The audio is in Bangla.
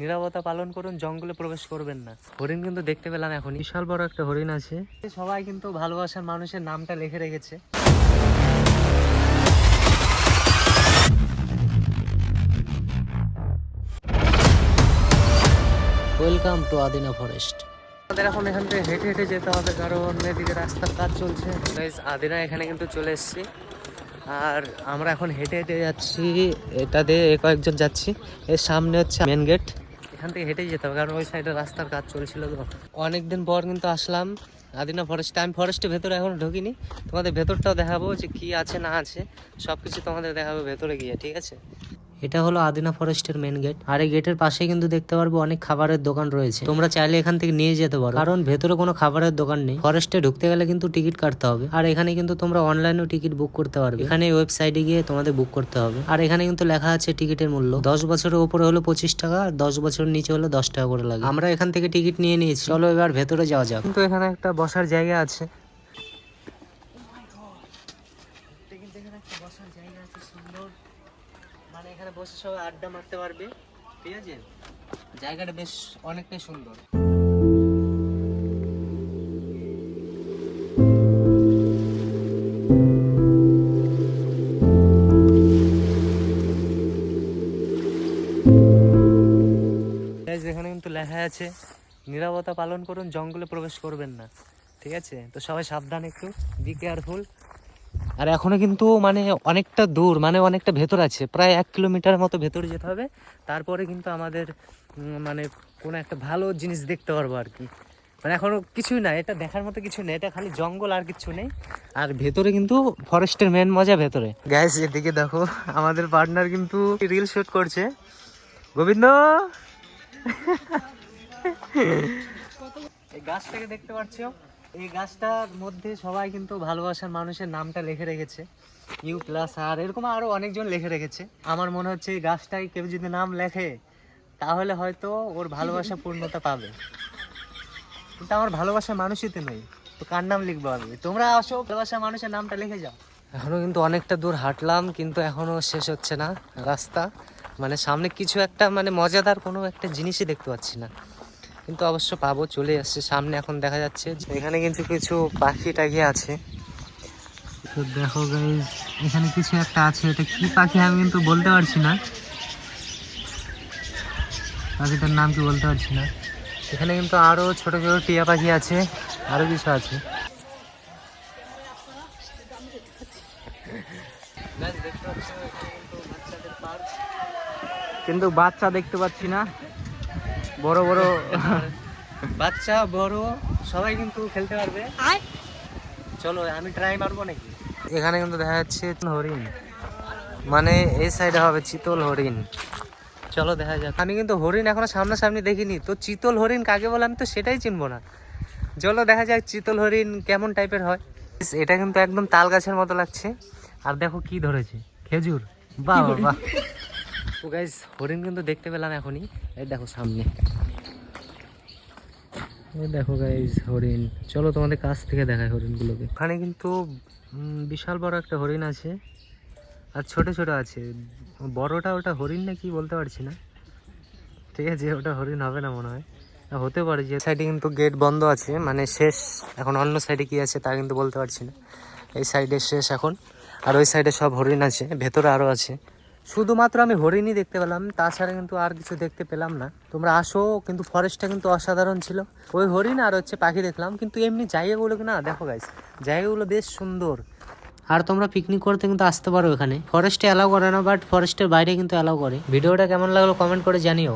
নিরাপত্তা পালন করুন জঙ্গলে প্রবেশ করবেন না। হরিণ কিন্তু দেখতে পেলাম এখন বিশাল বড় একটা হরিণ আছে। সবাই কিন্তু ভালোবাসার মানুষের নামটা লিখে রেখেছে। Welcome to Adina forest. আমাদের এখন এখান থেকে হেঁটে হেঁটে যেতে হবে কারণ এদিকে রাস্তার কাজ চলছে। আদিনা এখানে কিন্তু চলে এসেছি। আর আমরা এখন হেঁটে হেঁটে যাচ্ছি এটা দিয়ে কয়েকজন যাচ্ছি। এর সামনে হচ্ছে মেন গেট এখান থেকে হেঁটেই যেতে হবে, কারণ ওই সাইডে রাস্তার কাজ চলছিল তো। অনেকদিন পর কিন্তু আসলাম, আদিনা ফরেস্টে আমি ফরেস্টের ভেতরে এখনও ঢুকিনি, তোমাদের ভেতরটাও দেখাবো যে কি আছে না আছে সব কিছু তোমাদের দেখাবো ভেতরে গিয়ে, ঠিক আছে? এটা হলো আদিনা ফরেস্টের মেন গেট আর এই গেটের পাশে কিন্তু দেখতে পারব অনেক খাবারের দোকান রয়েছে। তোমরা চাইলে এখান থেকে নিয়ে যেতে পারো। কারণ ভেতরে কোনো খাবারের দোকান নেই। ফরেস্টে ঢুকতে গেলে কিন্তু টিকিট কাটতে হবে। আর এখানে কিন্তু তোমরা অনলাইনেও টিকিট বুক করতে পারবে। এখানে ওয়েবসাইটে গিয়ে তোমাদের বুক করতে হবে। আর এখানে কিন্তু লেখা আছে টিকিটের মূল্য। দশ বছরের উপরে হলো পঁচিশ টাকা, আর দশ বছরের নিচে হলো দশ টাকা করে লাগে। আমরা এখান থেকে টিকিট নিয়ে নিয়েছি। চলো এবার ভেতরে যাওয়া যাক। কিন্তু এখানে একটা বসার জায়গা আছে বসার জায়গা আছে সুন্দর মানে এখানে বসে সবাই আড্ডা মারতে পারবে, ঠিক আছে? জায়গাটা বেশ অনেকটাই সুন্দর। এখানে কিন্তু লেখা আছে নিরাপত্তা পালন করুন, জঙ্গলে প্রবেশ করবেন না। ঠিক আছে? তো সবাই সাবধান একটু বি কেয়ারফুল আর এখনও কিন্তু মানে অনেকটা দূর মানে অনেকটা ভেতর আছে। প্রায় এক কিলোমিটার মতো ভেতরে যেতে হবে। তারপরে কিন্তু আমাদের মানে কোনো একটা ভালো জিনিস দেখতে পারব আর কি। মানে এখনও কিছুই না এটা দেখার মতো কিছু নেই এটা খালি জঙ্গল আর কিছু নেই। আর ভেতরে কিন্তু ফরেস্টের মেন মজা ভেতরে। গ্যাস এদিকে দেখো আমাদের পার্টনার কিন্তু রিল শুট করছে। গোবিন্দ! এই গাছটাকে দেখতে পাচ্ছ? এই গাছটার মধ্যে সবাই কিন্তু ভালোবাসার মানুষের নামটা লিখে রেখেছে। ইউ প্লাস আর এরকম আরও অনেকজন লিখে রেখেছে। আমার মনে হচ্ছে এই গাছটাই কেউ যদি নাম লেখে, তাহলে হয়তো ওর ভালোবাসা পূর্ণতা পাবে। কিন্তু আমার ভালোবাসা মানুষই তো নেই। তো কার নাম লিখব আমি? তোমরা আসো ভালোবাসা মানুষের নামটা লিখে যাও। এখনও কিন্তু অনেকটা দূর হাঁটলাম, কিন্তু এখনও শেষ হচ্ছে না রাস্তা। মানে সামনে কিছু একটা মানে মজাদার কোনো একটা জিনিসই দেখতে পাচ্ছি না। কিন্তু অবশ্য পাবো চলে আসছে সামনে এখন দেখা যাচ্ছে এখানে কিন্তু কিছু পাখি টাখি আছে। তো দেখো এখানে কিছু একটা আছে। এটা কি পাখি আমি কিন্তু বলতে পারছি না। পাখিটার নাম কি বলতে পারছি না। এখানে কিন্তু আরও ছোট ছোট টিয়া পাখি আছে। আরও কিছু আছে। কিন্তু বাচ্চা দেখতে পাচ্ছি না। বড় বড় বাচ্চা বড় সবাই কিন্তু খেলতে পারবে। চলো আমি ট্রাই মারবো নাকি? এখানে কিন্তু দেখা যাচ্ছে হরিণ। মানে এই সাইডে হবে চিতল হরিণ। চলো দেখা যাক। আমি কিন্তু হরিণ এখনও সামনাসামনি দেখিনি। তো চিতল হরিণ কাকে বলে আমি তো সেটাই চিনবো না। চলো দেখা যাক চিতল হরিণ কেমন টাইপের হয়। এটা কিন্তু একদম তাল গাছের মতো লাগছে। আর দেখো কি ধরেছে। খেজুর। বাহ বাহ, বাহ। তো গাইজ হরিণ কিন্তু দেখতে পেলাম এখনই। এই দেখো সামনে। দেখো গাইজ হরিণ। চলো তোমাদের কাছ থেকে দেখায় হরিণগুলোকে। ওখানে কিন্তু বিশাল বড় একটা হরিণ আছে। আর ছোট ছোট আছে। বড়টা ওটা হরিণ না কি বলতে পারছি না। ঠিক আছে, ওটা হরিণ হবে না মনে হয়। হতে পারে যে সাইডে কিন্তু গেট বন্ধ আছে। মানে শেষ, এখন অন্য সাইডে কি আছে তা কিন্তু বলতে পারছি না। এই সাইডে শেষ এখন। আর ওই সাইডে সব হরিণ আছে, ভেতরে আরও আছে। শুধুমাত্র আমি হরিণই দেখতে পেলাম, তাছাড়া কিন্তু আর কিছু দেখতে পেলাম না। তোমরা আসো, কিন্তু ফরেস্টটা কিন্তু অসাধারণ ছিল। ওই হরিণ আর হচ্ছে পাখি দেখলাম, কিন্তু এমনি জায়গাগুলো না, দেখো গাইস জায়গাগুলো বেশ সুন্দর। আর তোমরা পিকনিক করতে কিন্তু আসতে পারো এখানে। ফরেস্টে অ্যালাউ করে না বাট ফরেস্টের বাইরে কিন্তু অ্যালাউ করে। ভিডিওটা কেমন লাগল কমেন্ট করে জানিও।